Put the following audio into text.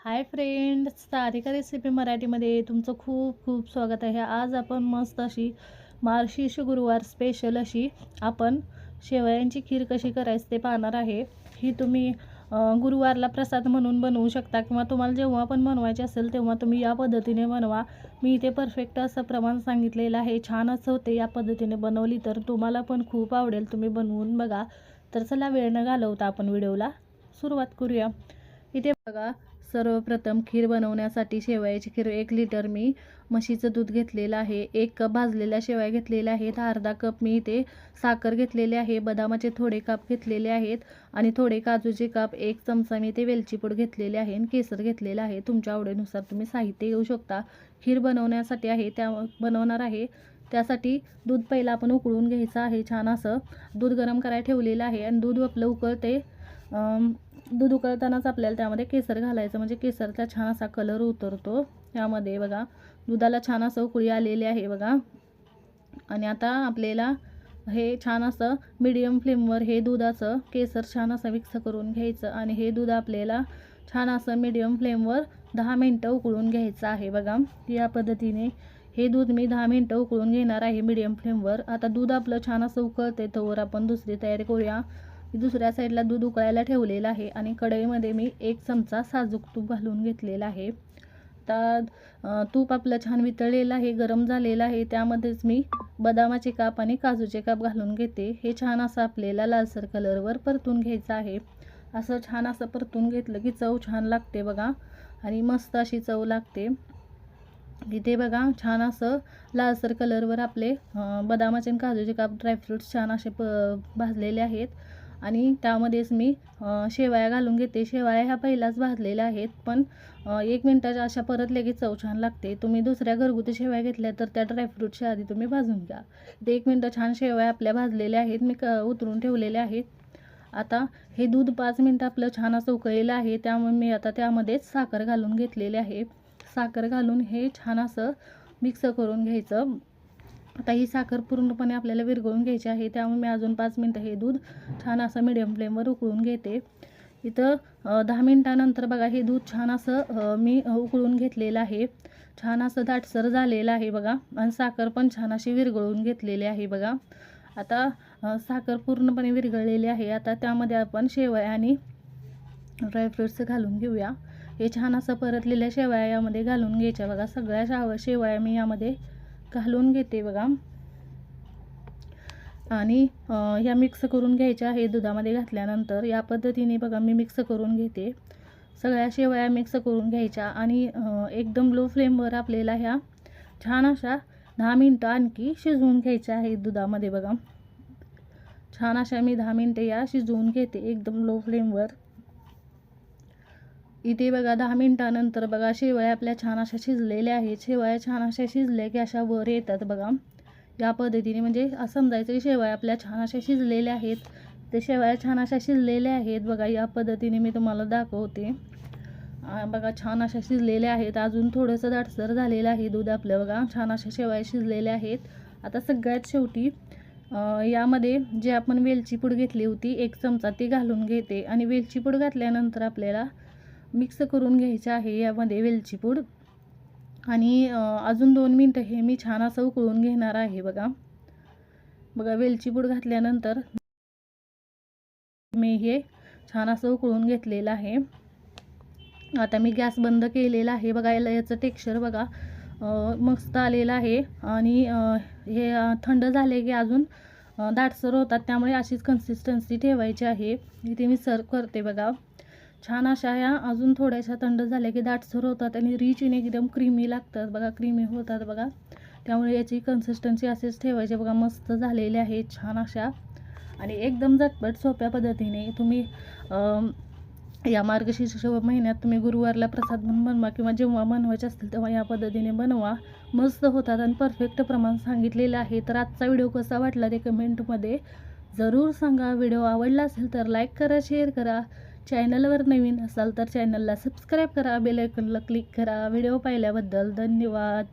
Hi friends तारिका recipe मराठीमध्ये तुमचं खूप खूप स्वागत आहे. आज आपण मस्त अशी मार्शीश गुरुवार स्पेशल अशी आपण शेवयांची खीर कशी करायची ते पाहणार आहे. ही तुम्ही गुरुवारला प्रसाद म्हणून बनवू शकता किंवा तुम्हाला जेव्हा पण बनवायचे असेल तेव्हा तुम्ही या पद्धतीने बनवा. मी इथे परफेक्ट असं प्रमाण सांगितलेलं आहे. छान असं होते या पद्धतीने बनवली तर तुम्हाला पण खूप आवडेल. तुम्ही बनवून बघा. तर चला वेळ न घालवता आपण व्हिडिओला सुरुवात करूया. इथे बघा सर्वप्रथम खीर बनवण्यासाठी शेवयाची खीर एक लिटर मी म्हशीचं दूध घेतलेलं आहे. एक कप भाजलेल्या शेवया घेतलेल्या आहेत. अर्धा कप मी इथे साखर घेतलेले आहे. बदामाचे थोडे काप घेतलेले आहेत आणि थोडे काजूचे काप एक चमचा मी ते वेलचीपूड घेतलेले आहे आणि केसर घेतलेलं आहे. तुमच्या आवडीनुसार तुम्ही साहित्य घेऊ शकता. खीर बनवण्यासाठी आहे त्या बनवणार आहे. त्यासाठी दूध पहिला आपण उकळून घ्यायचं आहे छान असं. दूध गरम करायला ठेवलेलं आहे आणि दूध आपलं उकळते दूध उकळतानाच आपल्याला त्यामध्ये केसर घालायचं. म्हणजे केसरचा छान असा कलर उतरतो. त्यामध्ये बघा दुधाला छान असं उकळी आलेली आहे बघा. आणि आता आपल्याला हे छान असं मिडियम फ्लेमवर हे दुधाचं केसर छान असं मिक्स करून घ्यायचं. आणि हे दूध आपल्याला छान असं मिडियम फ्लेमवर दहा मिनटं उकळून घ्यायचं आहे बघा. या पद्धतीने हे दूध मी दहा मिनटं उकळून घेणार आहे मिडियम फ्लेमवर आता दूध आपलं छान असं उकळते तोवर आपण दुसरी तयारी करूया. दुसऱ्या साईडला दूध उकळायला ठेवलेलं आहे आणि कढईमध्ये मी एक चमचा साजूक तूप घालून घेतलेला आहे. आता तूप आपलं छान वितळलेलं आहे गरम झालेलं आहे त्यामध्येच मी बदामाचे काप आणि काजूचे काप घालून घेते. हे छान असं आपल्याला लालसर कलरवर परतून घ्यायचं आहे. असं छान असं परतून घेतलं की चव छान लागते बघा. आणि मस्त अशी चव लागते. इथे बघा छान असं लालसर कलरवर आपले बदामाचे आणि काजूचे काप ड्रायफ्रूट्स छान असे प भाजलेले आहेत. आणि त्यामध्येच मी शेवाळ्या घालून घेते. शेवाळ्या ह्या पहिलाच भाजलेल्या आहेत पण एक मिनटाच्या अशा परत लगेच चव छान लागते. तुम्ही दुसऱ्या घरगुती शेवया घेतल्या तर त्या ड्रायफ्रूटच्या आधी तुम्ही भाजून घ्या. ते एक मिनटं छान शेवाळ्या आपल्या भाजलेल्या आहेत मी क उतरून ठेवलेल्या आहेत. आता हे दूध पाच मिनटं आपलं छान असं उकळलेलं आहे त्यामुळे मी आता त्यामध्येच साखर घालून घेतलेले आहे. साखर घालून हे छान असं मिक्स करून घ्यायचं. आता ही साखर पूर्णपणे आपल्याला विरघळून घ्यायची आहे. त्यामुळे मी अजून पाच मिनटं हे दूध छान असं मिडियम फ्लेमवर उकळून घेते. इथं दहा मिनटानंतर बघा हे दूध छान असं मी उकळून घेतलेलं आहे. छान असं दाटसर झालेलं आहे बघा. आणि साखर पण छान अशी विरघळून घेतलेली आहे बघा. आता साखर पूर्णपणे विरघळलेली आहे. आता त्यामध्ये आपण शेवया आणि ड्रायफ्रुट्स घालून घेऊया. हे छान असं परतलेल्या शेवया यामध्ये घालून घ्यायच्या बघा. सगळ्या शाव शेवया मी यामध्ये घालून घेते बघा. आणि ह्या मिक्स करून घ्यायच्या आहे दुधामध्ये घातल्यानंतर या पद्धतीने बघा मी मिक्स करून घेते. सगळ्या शेवया मिक्स करून घ्यायच्या आणि एकदम लो फ्लेमवर आपल्याला ह्या छान अशा दहा मिनटं आणखी शिजवून घ्यायच्या आहेत दुधामध्ये बघा. छान अशा मी दहा मिनटं या शिजवून घेते एकदम लो फ्लेमवर. इथे बघा दहा मिनटानंतर बघा शेवया आपल्या छान अशा शिजलेल्या आहेत. शेवया छान अशा शिजल्या की अशा वर येतात बघा. या पद्धतीने म्हणजे असं समजायचं की शेवया आपल्या छान अशा शिजलेल्या आहेत. ते शेवया छान अशा शिजलेल्या आहेत बघा या पद्धतीने मी तुम्हाला दाखवते. बघा छान अशा शिजलेल्या आहेत. अजून थोडंसं दाटसर झालेलं आहे दूध आपलं बघा. छान अशा शेवया शिजलेल्या आहेत. आता सगळ्यात शेवटी यामध्ये जे आपण वेलची पूड घेतली होती एक चमचा ती घालून घेते. आणि वेलची पूड घातल्यानंतर आपल्याला मिक्स करून घ्यायचं आहे यामध्ये वेलची पूड. आणि अजून दोन मिनटं हे मी छान असं उकळून घेणार आहे बघा. बघा वेलची पूड घातल्यानंतर मी हे छान असं उकळून घेतलेलं आहे. आता मी गॅस बंद केलेला आहे. बघा याला याचं टेक्स्चर बघा मस्त आलेलं आहे. आणि हे थंड झाले की अजून दाटसर होतात. त्यामुळे अशीच कन्सिस्टन्सी ठेवायची आहे. इथे मी सर्व करते बघा. छान अशा ह्या अजून थोड्याशा थंड झाल्या की दाटसर होतात आणि रिच इन एकदम क्रीमी लागतात बघा क्रीमी होतात बघा. त्यामुळे याची कन्सिस्टन्सी असेच ठेवायची. बघा मस्त झालेले आहेत छान अशा. आणि एकदम झटपट सोप्या पद्धतीने तुम्ही या मार्गशीर्ष महिन्यात तुम्ही गुरुवारला प्रसाद म्हणून बनवा किंवा जेव्हा बनवायचे असतील तेव्हा या पद्धतीने बनवा. मस्त होतात आणि परफेक्ट प्रमाण सांगितलेलं आहे. तर आजचा व्हिडिओ कसा वाटला ते कमेंटमध्ये जरूर सांगा. व्हिडिओ आवडला असेल तर लाईक करा शेअर करा. चॅनलवर नवीन असाल तर चॅनलला सबस्क्राईब करा बेलायकनला क्लिक करा. व्हिडिओ पाहिल्याबद्दल धन्यवाद.